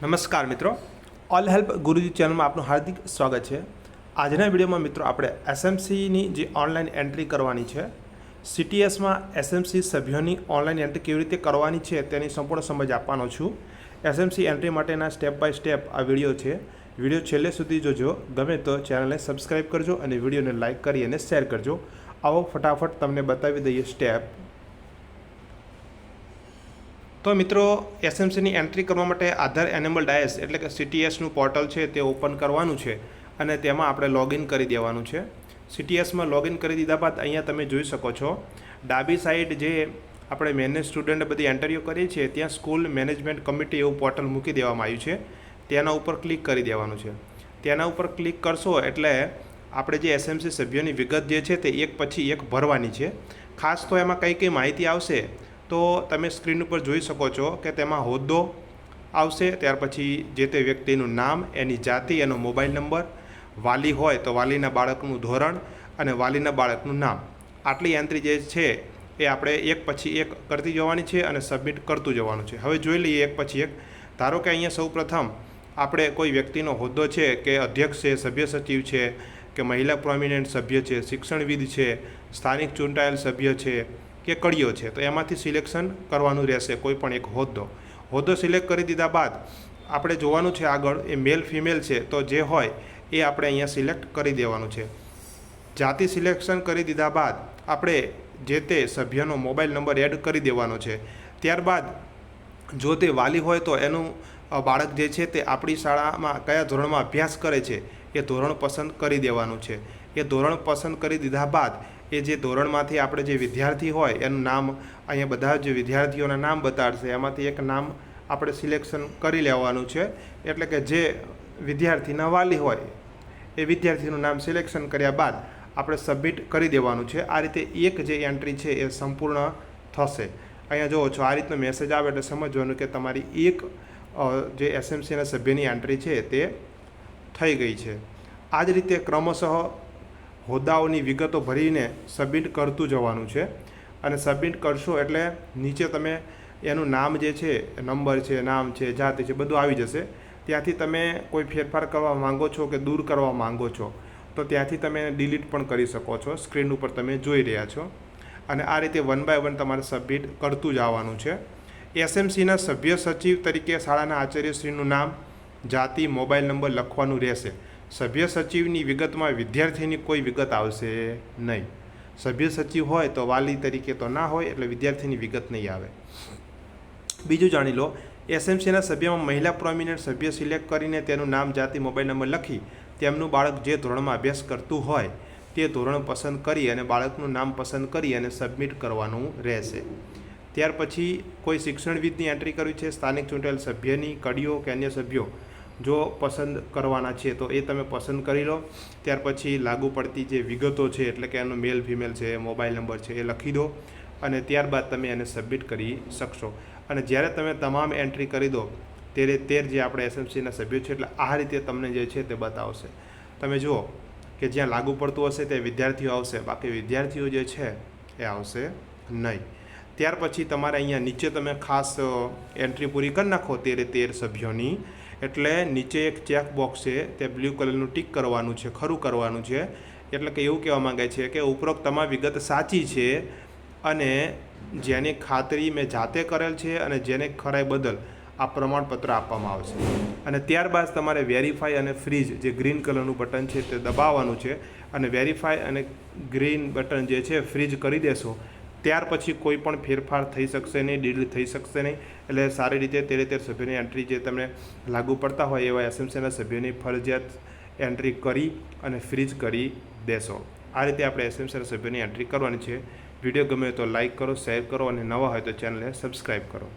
નમસ્કાર મિત્રો. All help ગુરુજી ચેનલમાં આપનું હાર્દિક સ્વાગત છે. આજના વિડીયોમાં મિત્રો આપણે એસએમસીની જે ઓનલાઈન એન્ટ્રી કરવાની છે સીટીએસમાં એસએમસી સભ્યોની ઓનલાઈન એન્ટ્રી કેવી રીતે કરવાની છે તેની સંપૂર્ણ સમજ આપવાનો છું. એસએમસી એન્ટ્રી માટેના સ્ટેપ બાય સ્ટેપ આ વીડિયો છે. વીડિયો છેલ્લે સુધી જોજો. ગમે તો ચેનલને સબસ્ક્રાઈબ કરજો અને વિડીયોને લાઇક કરી અને શેર કરજો. આવો ફટાફટ તમને બતાવી દઈએ સ્ટેપ તો મિત્રો એસએમસીની એન્ટ્રી કરવા માટે આધાર એનેબલ ડાયસ એટલે કે સીટીએસનું પોર્ટલ છે, તે ઓપન કરવાનું છે અને તેમાં આપણે લોગિન કરી દેવાનું છે. સીટીએસમાં લોગિન કરી દીધા બાદ અહીંયા તમે જોઈ શકો છો, ડાબી સાઈડ જે આપણે મેનેજ સ્ટુડન્ટ બધી એન્ટરીઓ કરીએ છીએ, ત્યાં સ્કૂલ મેનેજમેન્ટ કમિટી એવું પોર્ટલ મૂકી દેવામાં આવ્યું છે. તેના ઉપર ક્લિક કરી દેવાનું છે. તેના ઉપર ક્લિક કરશો એટલે આપણે જે એસએમસી સભ્યોની વિગત જે છે તે એક પછી એક ભરવાની છે. ખાસ તો એમાં કઈ કઈ માહિતી આવશે? તો તમે સ્ક્રીન ઉપર જોઈ શકો છો કે તેમાં હોદ્દો આવશે. ત્યાર પછી જે તે વ્યક્તિનું નામ, એની જાતિ, એનો મોબાઈલ નંબર, વાલી હોય તો વાલીના બાળકનું ધોરણ અને વાલીના બાળકનું નામ. આટલી એન્ટ્રી જે છે એ આપણે એક પછી એક કરતી જવાની છે અને સબમિટ કરતું જવાનું છે. હવે જોઈ લઈએ એક પછી એક. ધારો કે અહીંયા સૌ પ્રથમ આપણે કોઈ વ્યક્તિનો હોદ્દો છે કે અધ્યક્ષ છે, સભ્ય સચિવ છે, કે મહિલા પ્રોમિનન્ટ સભ્ય છે, શિક્ષણવિદ છે, સ્થાનિક ચૂંટાયેલ સભ્ય છે કે કડીઓ છે, તો એમાંથી સિલેક્શન કરવાનું રહેશે, કોઈ પણ એક હોદ્દો. હોદ્દો સિલેક્ટ કરી દીધા બાદ આપણે જોવાનું છે આગળ, એ મેલ ફિમેલ છે, તો જે હોય એ આપણે અહીંયા સિલેક્ટ કરી દેવાનું છે. જાતિ સિલેક્શન કરી દીધા બાદ આપણે જે તે સભ્યનો મોબાઈલ નંબર એડ કરી દેવાનો છે. ત્યારબાદ જો તે વાલી હોય તો એનું બાળક જે છે તે આપણી શાળામાં કયા ધોરણમાં અભ્યાસ કરે છે એ ધોરણ પસંદ કરી દેવાનું છે. એ ધોરણ પસંદ કરી દીધા બાદ એ જે ધોરણમાંથી આપણે જે વિદ્યાર્થી હોય, એનું નામ અહીંયા બધા જ વિદ્યાર્થીઓના નામ બતાડશે. એમાંથી એક નામ આપણે સિલેક્શન કરી લેવાનું છે. એટલે કે જે વિદ્યાર્થીના વાલી હોય, એ વિદ્યાર્થીનું નામ સિલેક્શન કર્યા બાદ આપણે સબમિટ કરી દેવાનું છે. આ રીતે એક જે એન્ટ્રી છે એ સંપૂર્ણ થશે. અહીંયા જુઓ છો, આ રીતનો મેસેજ આવે એટલે સમજવાનું કે તમારી એક જે એસએમસીના સભ્યની એન્ટ્રી છે તે થઈ ગઈ છે. આ જ રીતે ક્રમશઃ હોદ્દાઓની વિગતો ભરીને સબમિટ કરતું જવાનું છે. અને સબમિટ કરશો એટલે નીચે તમે એનું નામ જે છે, નંબર છે, નામ છે, જાતિ છે, બધું આવી જશે. ત્યાંથી તમે કોઈ ફેરફાર કરવા માંગો છો કે દૂર કરવા માંગો છો, તો ત્યાંથી તમે ડિલીટ પણ કરી શકો છો. સ્ક્રીન ઉપર તમે જોઈ રહ્યા છો. અને આ રીતે વન બાય વન તમારે સબમિટ કરતું જ આવવાનું છે. એસએમસીના સભ્ય સચિવ તરીકે શાળાના આચાર્યશ્રીનું નામ, જાતિ, મોબાઈલ નંબર લખવાનું રહેશે. સભ્ય સચિવની વિગતમાં વિદ્યાર્થીની કોઈ વિગત આવશે નહીં. સભ્ય સચિવ હોય તો વાલી તરીકે તો ના હોય, એટલે વિદ્યાર્થીની વિગત નહીં આવે. બીજું જાણી લો, એસએમસીના સભ્યમાં મહિલા પ્રોમિનન્ટ સભ્ય સિલેક્ટ કરીને તેનું નામ, જાતિ, મોબાઈલ નંબર લખી તેમનું બાળક જે ધોરણમાં અભ્યાસ કરતું હોય તે ધોરણ પસંદ કરી અને બાળકનું નામ પસંદ કરી અને સબમિટ કરવાનું રહેશે. ત્યાર પછી કોઈ શિક્ષણવિદની એન્ટ્રી કરવી છે, સ્થાનિક ચૂંટાયેલ સભ્યની, કડીઓ કે અન્ય સભ્યો. જો પસંદ કરવાના છે, તો એ તમે પસંદ કરી લો. ત્યાર પછી લાગુ પડતી જે વિગતો છે, એટલે કે એનો મેલ ફિમેલ છે મોબાઈલ નંબર છે, એ લખી દો. અને ત્યારબાદ તમે એને સબમિટ કરી શકશો. અને જ્યારે તમે તમામ એન્ટ્રી કરી દો ત્યારે તેર જે આપણે એસએમસીના સભ્યો છે, એટલે આ રીતે તમને જે છે તે બતાવશે. તમે જુઓ કે જ્યાં લાગુ પડતું હશે તે વિદ્યાર્થીઓ આવશે. બાકી વિદ્યાર્થીઓ જે છે, એ આવશે નહીં. ત્યાર પછી તમારે અહીંયા નીચે તમે ખાસ એન્ટ્રી પૂરી કરી નાખો, તેરે તેર સભ્યોની એટલે નીચે એક ચેક બોક્સ છે, તે બ્લુ કલરનું ટીક કરવાનું છે, ખરું કરવાનું છે. એટલે કે એવું કહેવા માંગે છે કે ઉપરોક્ત તમામ વિગત સાચી છે અને જેની ખાતરી મેં જાતે કરેલ છે અને જેને ખરાઈ બદલ આ પ્રમાણપત્ર આપવામાં આવશે. અને ત્યારબાદ તમારે વેરીફાઈ અને ફ્રીજ જે ગ્રીન કલરનું બટન છે તે દબાવવાનું છે. અને વેરીફાઈ અને ગ્રીન બટન જે છે ફ્રીજ કરી દેશો. ત્યાર પછી કોઈ પણ ફેરફાર થઈ શકશે નહીં, ડીલ થઈ શકશે નહીં. એટલે સારી રીતે તેરે તેર સભ્યોની એન્ટ્રી જે તમને લાગુ પડતા હોય એવા એસએમસીના સભ્યોની ફરજિયાત એન્ટ્રી કરી અને ફ્રીજ કરી દેશો. આ રીતે આપણે એસએમસીના સભ્યોની એન્ટ્રી કરવાની છે. વીડિયો ગમે તો લાઇક કરો શેર કરો અને નવા હોય તો ચેનલને સબસ્ક્રાઈબ કરો.